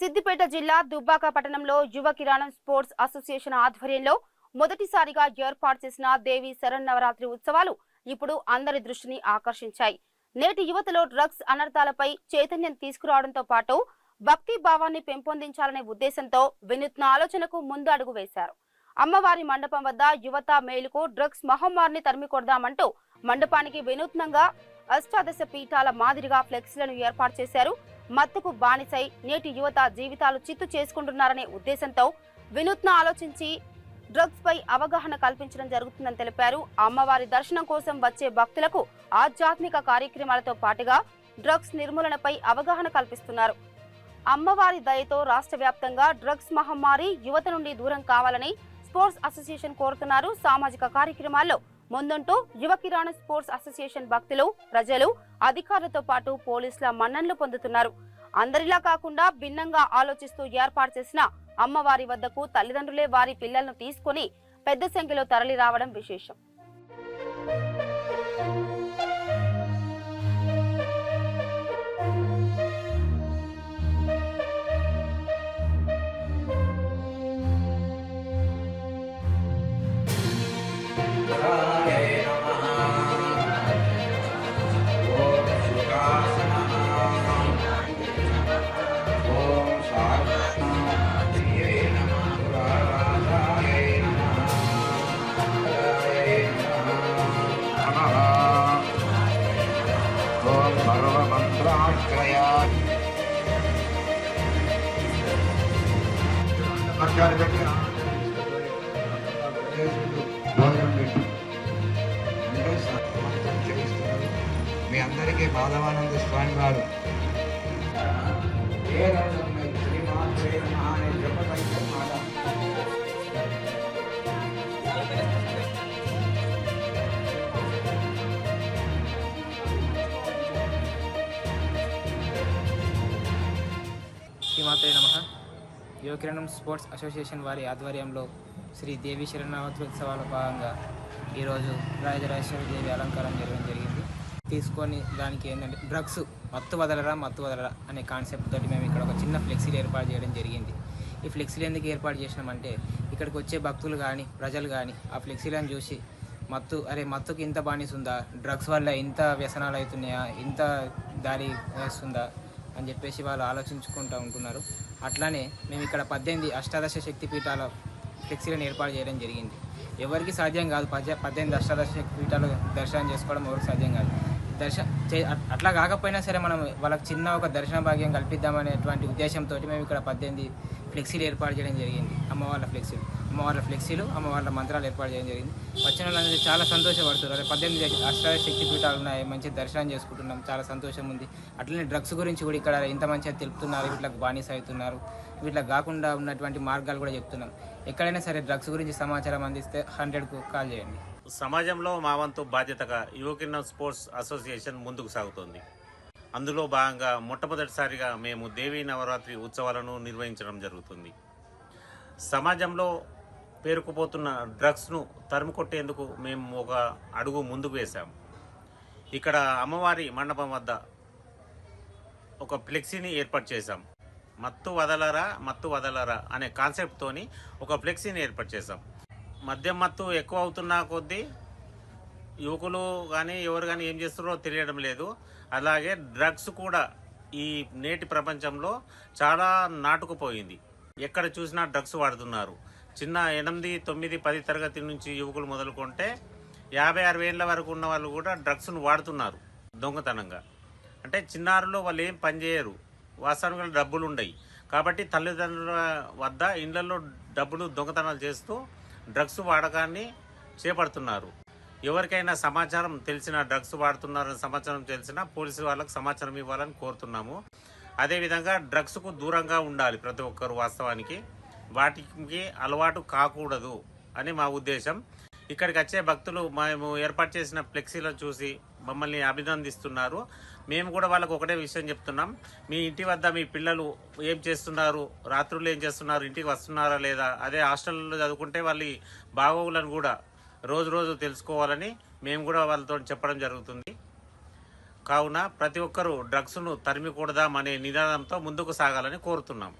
సిద్దిపేట జిల్లా దుబ్బాక పట్టణంలో యువ కిరాణం స్పోర్ట్స్ అసోసియేషన్ ఆధ్వర్యంలో మొదటిసారిగా ఏర్పాటు చేసిన దేవి శరన్నవరాత్రి ఉత్సవాలు ఇప్పుడు అందరి దృష్టిని ఆకర్షించాయి. నేటి యువతలో డ్రగ్స్ అనర్థాలపై చైతన్యం తీసుకురావడంతో పాటు భక్తి భావాన్ని పెంపొందించాలనే ఉద్దేశంతో వినూత్న ఆలోచనకు ముందు అడుగు వేశారు. అమ్మవారి మండపం వద్ద యువత మేలుకు డ్రగ్స్ మహమ్మారిని తరిమి కొడదామంటూ మండపానికి వినూత్నంగా అష్టాదశ పీఠాల మాదిరిగా ఫ్లెక్స్లను ఏర్పాటు చేశారు. మత్తుకు బానిసై నేటి యువత జీవితాలు చిత్తు చేసుకుంటున్నారనే ఉద్దేశంతో వినూత్న ఆలోచించి డ్రగ్స్ పై అవగాహన కల్పించడం జరుగుతుందని తెలిపారు. అమ్మవారి దర్శనం కోసం వచ్చే భక్తులకు ఆధ్యాత్మిక కార్యక్రమాలతో పాటుగా డ్రగ్స్ నిర్మూలనపై అవగాహన కల్పిస్తున్నారు. అమ్మవారి దయతో రాష్ట్ర వ్యాప్తంగా డ్రగ్స్ మహమ్మారి యువత నుండి దూరం కావాలని స్పోర్ట్స్ అసోసియేషన్ కోరుతున్నారు. సామాజిక కార్యక్రమాల్లో ముందుంటూ యువ కిరాణ స్పోర్ట్స్ అసోసియేషన్ భక్తులు ప్రజలు అధికారులతో పాటు పోలీసుల మన్ననలు పొందుతున్నారు. అందరిలా కాకుండా భిన్నంగా ఆలోచిస్తూ ఏర్పాటు చేసిన అమ్మవారి వద్దకు తల్లిదండ్రులే వారి పిల్లలను తీసుకొని పెద్ద సంఖ్యలో తరలి రావడం విశేషం. సర్వమంత్రాశ్రయా వర్గాలు పెట్టి భోజనం పెట్టి అంటే మీ అందరికీ మాధవానంద స్వామి వారు. ఏ రోజు ఉన్నాయి శ్రీమాత్రే నమః శ్రీమాత్రే నమ. యువకిరణం స్పోర్ట్స్ అసోసియేషన్ వారి ఆధ్వర్యంలో శ్రీ దేవి శరణావతి ఉత్సవాల భాగంగా ఈరోజు రాజరాజేశ్వరి దేవి అలంకారం జరగడం జరిగింది. తీసుకొని దానికి ఏంటంటే డ్రగ్స్ మత్తు వదలరా మత్తు వదలరా అనే కాన్సెప్ట్ తోటి మేము ఇక్కడ ఒక చిన్న ఫ్లెక్సీలు ఏర్పాటు చేయడం జరిగింది. ఈ ఫ్లెక్సీలు ఎందుకు ఏర్పాటు చేసినామంటే ఇక్కడికి వచ్చే భక్తులు కానీ ప్రజలు కానీ ఆ ఫ్లెక్సీలను చూసి మత్తు అరే మత్తుకి ఇంత బానిస ఉందా? డ్రగ్స్ వల్ల ఇంత వ్యసనాలు అవుతున్నాయా? ఇంత దారి వేస్తుందా? అని చెప్పేసి వాళ్ళు ఆలోచించుకుంటూ ఉంటున్నారు. అట్లానే మేము ఇక్కడ పద్దెనిమిది అష్టాదశ శక్తిపీఠాల ఫ్లెక్సీలను ఏర్పాటు చేయడం జరిగింది. ఎవరికి సాధ్యం కాదు పద్దె పద్దెనిమిది అష్టాదశ శక్తిపీఠాలు దర్శనం చేసుకోవడం ఎవరికి సాధ్యం కాదు. దర్శన చే- అట్- అట్లా కాకపోయినా సరే మనం వాళ్ళకి చిన్న ఒక దర్శన భాగ్యం కల్పిద్దామనేటువంటి ఉద్దేశంతో మేము ఇక్కడ పద్దెనిమిది ఫ్లెక్సీలు ఏర్పాటు చేయడం జరిగింది. అమ్మవాళ్ళ ఫ్లెక్సీలు. అమ్మవార్ల ఫ్లెక్సీలు అమ్మవార్ల మంత్రాలు ఏర్పాటు చేయడం జరిగింది. వచ్చిన వాళ్ళందరూ చాలా సంతోషపడుతున్నారు. పద్దెనిమిది అష్టాదశ శక్తి పీఠాలు ఉన్నాయి. మంచి దర్శనం చేసుకుంటున్నాం. చాలా సంతోషం ఉంది. అట్లనే డ్రగ్స్ గురించి కూడా ఇక్కడ ఇంత మంచిగా తెలుపుతున్నారు. వీటికి బానిస అవుతున్నారు వీటికి కాకుండా ఉన్నటువంటి మార్గాలు కూడా చెప్తున్నాం. ఎక్కడైనా సరే డ్రగ్స్ గురించి సమాచారం అందిస్తే హండ్రెడ్కు కాల్ చేయండి. సమాజంలో మా వంతు బాధ్యతగా యువకిన్న స్పోర్ట్స్ అసోసియేషన్ ముందుకు సాగుతోంది. అందులో భాగంగా మొట్టమొదటిసారిగా మేము దేవీ నవరాత్రి ఉత్సవాలను నిర్వహించడం జరుగుతుంది. సమాజంలో పేరుకుపోతున్న డ్రగ్స్ను తరుముకొట్టేందుకు మేము ఒక అడుగు ముందుకు వేశాము. ఇక్కడ అమ్మవారి మండపం వద్ద ఒక ఫ్లెక్సీని ఏర్పాటు చేశాం. మత్తు వదలరా మత్తు వదలరా అనే కాన్సెప్ట్తోని ఒక ఫ్లెక్సీని ఏర్పాటు చేశాం. మద్యం మత్తు ఎక్కువ అవుతున్న కొద్దీ యువకులు కానీ ఎవరు కానీ ఏం చేస్తున్నారో తెలియడం లేదు. అలాగే డ్రగ్స్ కూడా ఈ నేటి ప్రపంచంలో చాలా నాటుకుపోయింది. ఎక్కడ చూసినా డ్రగ్స్ వాడుతున్నారు. చిన్న ఎనిమిది తొమ్మిది పది తరగతి నుంచి యువకులు మొదలుకుంటే యాభై అరవై ఏళ్ళ వరకు ఉన్న వాళ్ళు కూడా డ్రగ్స్ను వాడుతున్నారు దొంగతనంగా. అంటే చిన్నారులో వాళ్ళు ఏం పని చేయరు. వాస్తవానికి డబ్బులు ఉండయి. కాబట్టి తల్లిదండ్రుల వద్ద ఇళ్ళలో డబ్బులు దొంగతనాలు చేస్తూ డ్రగ్స్ వాడకాన్ని చేపడుతున్నారు. ఎవరికైనా సమాచారం తెలిసిన డ్రగ్స్ వాడుతున్నారని సమాచారం తెలిసినా పోలీసు వాళ్ళకు సమాచారం ఇవ్వాలని కోరుతున్నాము. అదేవిధంగా డ్రగ్స్కు దూరంగా ఉండాలి ప్రతి ఒక్కరు వాస్తవానికి. వాటికి అలవాటు కాకూడదు అని మా ఉద్దేశం. ఇక్కడికి వచ్చే భక్తులు మేము ఏర్పాటు చేసిన ఫ్లెక్సీలను చూసి మమ్మల్ని అభినందిస్తున్నారు. మేము కూడా వాళ్ళకు ఒకటే విషయం చెప్తున్నాం. మీ ఇంటి వద్ద మీ పిల్లలు ఏం చేస్తున్నారు? రాత్రులు ఏం చేస్తున్నారు? ఇంటికి వస్తున్నారా లేదా? అదే హాస్టల్లో చదువుకుంటే వాళ్ళ బాగోగులను కూడా రోజు రోజు తెలుసుకోవాలని మేము కూడా వాళ్ళతో చెప్పడం జరుగుతుంది. కావున ప్రతి ఒక్కరూ డ్రగ్స్ను తరిమికూడదాం అనే నినాదంతో ముందుకు సాగాలని కోరుతున్నాం.